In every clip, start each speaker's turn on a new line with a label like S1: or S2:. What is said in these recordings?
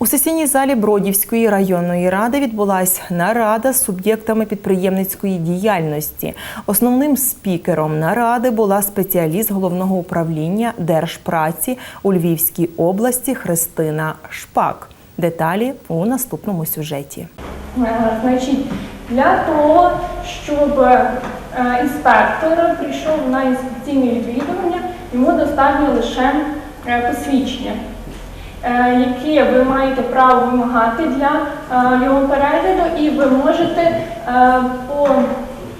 S1: У сесійній залі Бродівської районної ради відбулася нарада з суб'єктами підприємницької діяльності. Основним спікером наради була спеціаліст головного управління Держпраці у Львівській області Христина Шпак. Деталі у наступному сюжеті.
S2: Е, Значить, для того, щоб е, інспектор прийшов на інспекційне відвідування, йому достатньо лише е, посвідчення, е, яке ви маєте право вимагати для е, його перегляду, і ви можете е,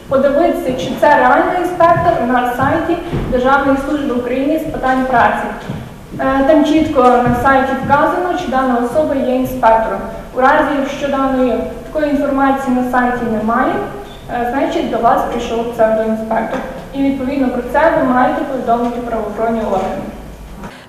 S2: подивитися, чи це реальний інспектор на сайті Державної служби України з питань праці. Там чітко на сайті вказано, чи дана особа є інспектором. У разі, якщо даної такої інформації на сайті немає, значить до вас прийшов псевдоінспектор. І відповідно про це ви маєте повідомити правоохоронні органи.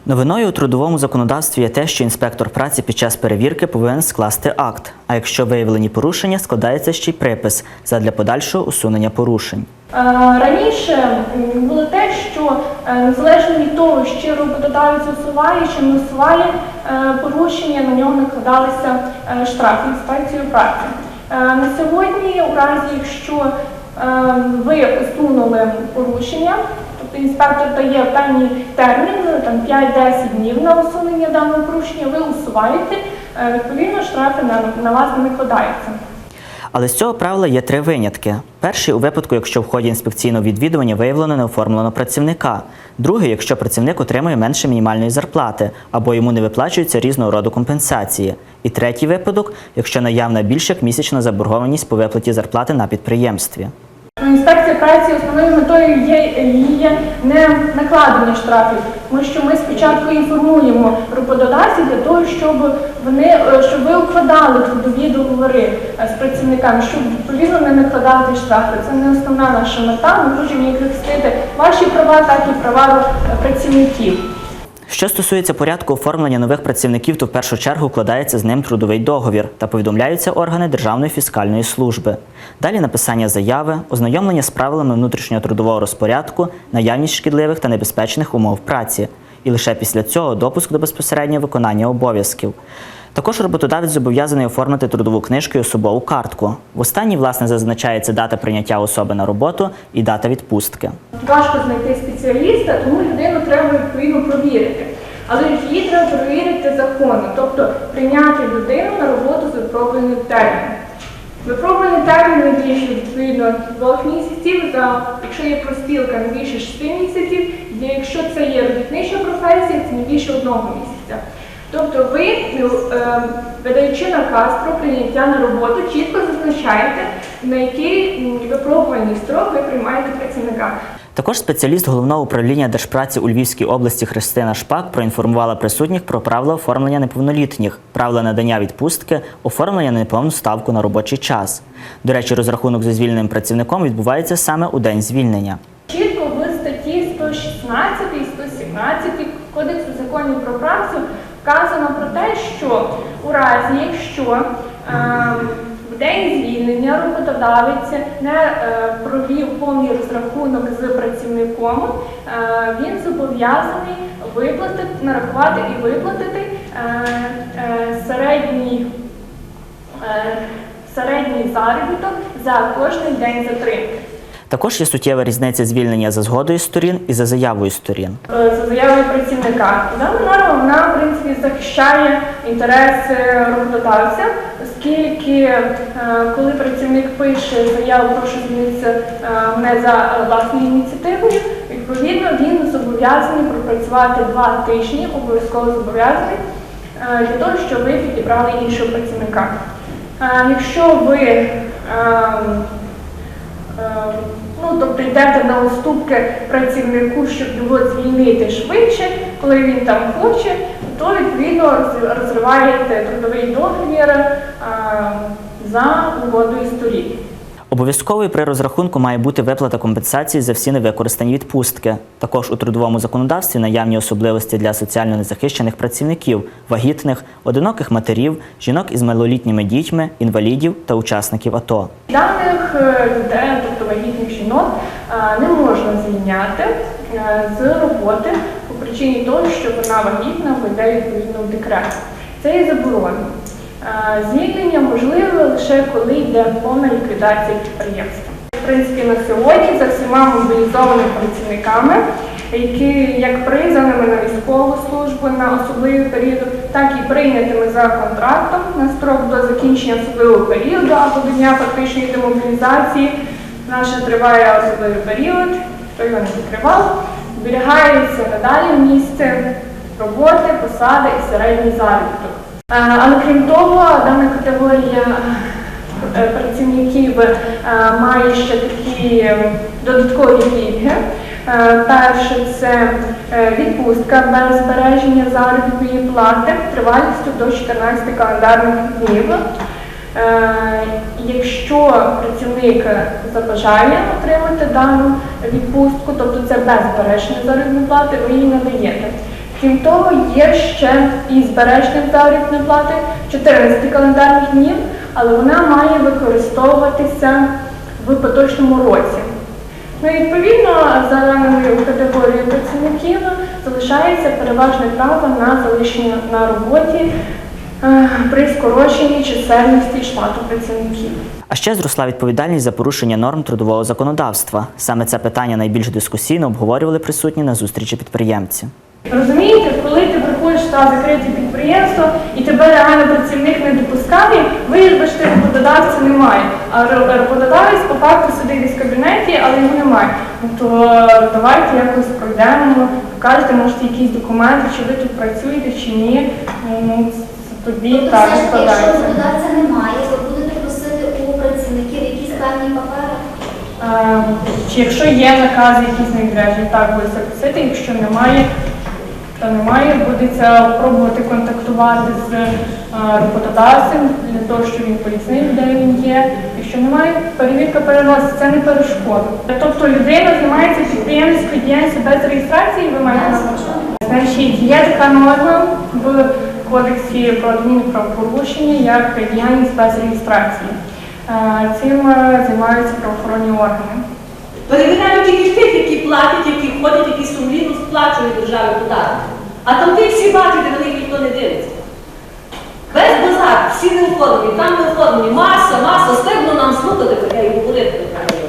S3: Новиною у трудовому законодавстві є те, що інспектор праці під час перевірки повинен скласти акт. А якщо виявлені порушення, складається ще й припис задля подальшого усунення порушень.
S2: Е, Раніше було те, що е, незалежно від того, чи роботодавець усуває чи не усуває е, порушення, на нього накладалися штрафи інспекцією праці. На сьогодні, у разі, якщо е, ви усунули порушення, інспектор дає певний термін, там 5-10 днів на усунення даного порушення, ви усуваєте, е, відповідно штрафи на, на вас не накладаються.
S3: Але з цього правила є три винятки. Перший у випадку, якщо в ході інспекційного відвідування виявлено неоформленого працівника. Другий, якщо працівник отримує менше мінімальної зарплати або йому не виплачуються різного роду компенсації. І третій випадок, якщо наявна більш як місячна заборгованість по виплаті зарплати на підприємстві.
S2: Інспекція праці основною метою є, її не накладення штрафів, тому що ми спочатку інформуємо роботодавців для того, щоб вони е, щоб ви укладали трудові договори е, з працівниками, щоб відповідно не накладати штрафи. Це не основна наша мета. Ми хочемо як захистити ваші права, так і права працівників.
S3: Що стосується порядку оформлення нових працівників, то в першу чергу укладається з ним трудовий договір та повідомляються органи Державної фіскальної служби. Далі написання заяви, ознайомлення з правилами внутрішнього трудового розпорядку, наявність шкідливих та небезпечних умов праці. І лише після цього допуск до безпосереднього виконання обов'язків. Також роботодавець зобов'язаний оформити трудову книжку і особову картку. В останній, власне, зазначається дата прийняття особи на роботу і дата відпустки.
S2: Важко знайти спеціаліста, тому людину треба відповідно провірити. Але її треба перевірити законно, тобто прийняти людину на роботу з випробувальним терміном. Випробувальний термін не більше відповідно двох місяців, за якщо є профспілка, не більше шести місяців, якщо це є робітнича професія, це не більше одного місяця. Тобто ви, е, видаючи наказ про прийняття на роботу, чітко зазначаєте, на який випробувальний строк ви приймаєте працівника.
S3: Також спеціаліст головного управління Держпраці у Львівській області Христина Шпак проінформувала присутніх про правила оформлення неповнолітніх, правила надання відпустки, оформлення на неповну ставку на робочий час. До речі, розрахунок за звільненим працівником відбувається саме у день звільнення.
S2: Чітко в статті 116 і 117 Кодексу законів про працю вказано про те, що у разі, якщо е, в день звільнення роботодавець не е, провів повний розрахунок з працівником, е, він зобов'язаний виплатити, нарахувати і виплатити е, середній середній заробіток за кожний день затримки.
S3: Також є суттєва різниця звільнення за згодою сторін і за заявою сторін.
S2: Е, за заявою працівника. Дана норма вона в принципі захищає інтереси роботодавця, оскільки е, коли працівник пише заяву, прошу звільнитися е, мене за е, власною ініціативою, відповідно він зобов'язаний пропрацювати два тижні, обов'язково зобов'язаний е, для того, щоб ви підібрали іншого працівника. Е, Якщо ви ем, Е, Ну, тобто йдете на уступки працівнику, щоб його звільнити швидше, коли він там хоче, то відповідно розриваєте трудовий договір е, за угодою сторін.
S3: Обов'язковою при розрахунку має бути виплата компенсації за всі невикористані відпустки. Також у трудовому законодавстві наявні особливості для соціально незахищених працівників, вагітних, одиноких матерів, жінок із малолітніми дітьми, інвалідів та учасників АТО.
S2: Даних е, людей, тобто вагітних жінок, е, не можна звільняти е, з роботи по причині того, що вона вагітна, вийде відповідно в декрет. Це є заборонено. Е, Звільнення можливе лише коли йде повна ліквідація підприємства. В принципі, на сьогодні за всіма мобілізованими працівниками, які як призваними на військову службу на особливий період, так і прийнятими за контрактом на строк до закінчення особливого періоду або до дня фактичної демобілізації. Наше триває особливий період, хто його не закривав, зберігається надалі місце роботи, посади і середній заробіток. Е, Але крім того, дана категорія е, працівників е, має ще такі додаткові пільги. Перше це відпустка без збереження заробітної плати тривалістю до 14 календарних днів. Якщо працівник забажає отримати дану відпустку, тобто це без збереження заробітної плати, ви її надаєте. Крім того, є ще і збереження заробітної плати 14 календарних днів, але вона має використовуватися в поточному році. Ну, і, відповідно, за даною категорією працівників залишається переважне право на залишення на роботі е, при скороченні чисельності штату працівників.
S3: А ще зросла відповідальність за порушення норм трудового законодавства. Саме це питання найбільш дискусійно обговорювали присутні на зустрічі підприємці.
S2: Розумієте, коли ти приходиш та закрите підприємство і тебе реально працівник не допускає, що роботодавця немає. А роботодавець по факту сидить в кабінеті, але його немає. Ну то е, давайте якось пройдемо, покажете, можете якісь документи, чи ви тут працюєте, чи ні. Ну, це тоді
S4: Тобто
S2: так
S4: ж якщо роботодавця немає, ви будете просити у працівників якісь певні папери?
S2: Е, Чи якщо є накази якісь на відрядження, так буде це просити. Якщо немає, то немає, будеться пробувати контактувати з е, роботодавцем для того, щоб він пояснив, де він є. Якщо немає, перевірка переноситься, це не перешкода. Тобто людина займається підприємницькою діяльністю без реєстрації, ви маєте на? Значить, є така норма в кодексі про адмінправопорушення як діяльність без реєстрації. Е, Цим е, займаються правоохоронні органи.
S5: Перевіряють тільки тих, які платять, які ходять, які сумлінно сплачують державі податки. А там тих всі бачать, на них ніхто не дивиться. Весь базар, всі не оформлені, там не оформлені. Маса, маса, стидно нам слухати таке і говорити таке.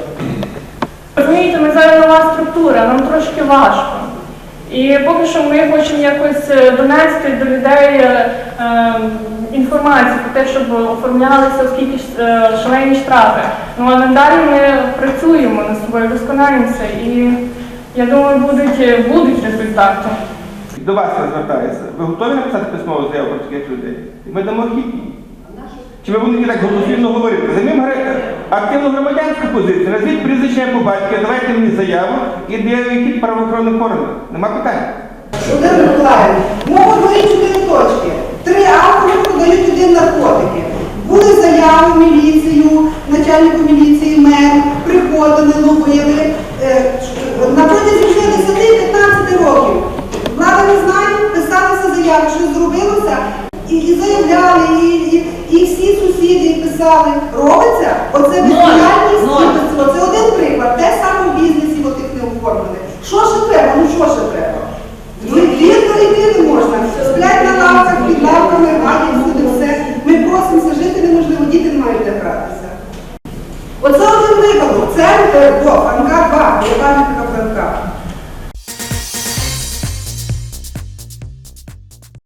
S2: Розумієте, ми зараз нова структура, нам трошки важко. І поки що ми хочемо якось е, донести до людей е, інформацію про те, щоб оформлялися, оскільки ж, е, шалені штрафи. Ну а надалі ми працюємо над собою, досконалюємося і я думаю, будуть, е, будуть результати.
S6: До вас я звертаюся. Ви готові написати письмову заяву про таких людей? Ми дамо хід. Чи ви будете так голослівно говорити? Займемо гра- активну громадянську позицію, назвіть прізвище по батька, давайте мені заяву і для яких правоохоронних органів. Нема питань.
S7: Володимир Миколаївич, мова говорить чотири точки. Три автори продають один наркотики. Були заяви в міліцію, начальнику міліції, мер, приходили, ловили. Е, На протязі вже 10-15 років. Влада не знає, писалися заяви, що зробилося, і, і заявляли, і, і, і всі сусіди писали. Робиться? Оце бездіяльність. Оце один приклад. Те саме в бізнесі отих не оформлених. Що ще треба? Ну що ще треба? Вірно йти é, pô,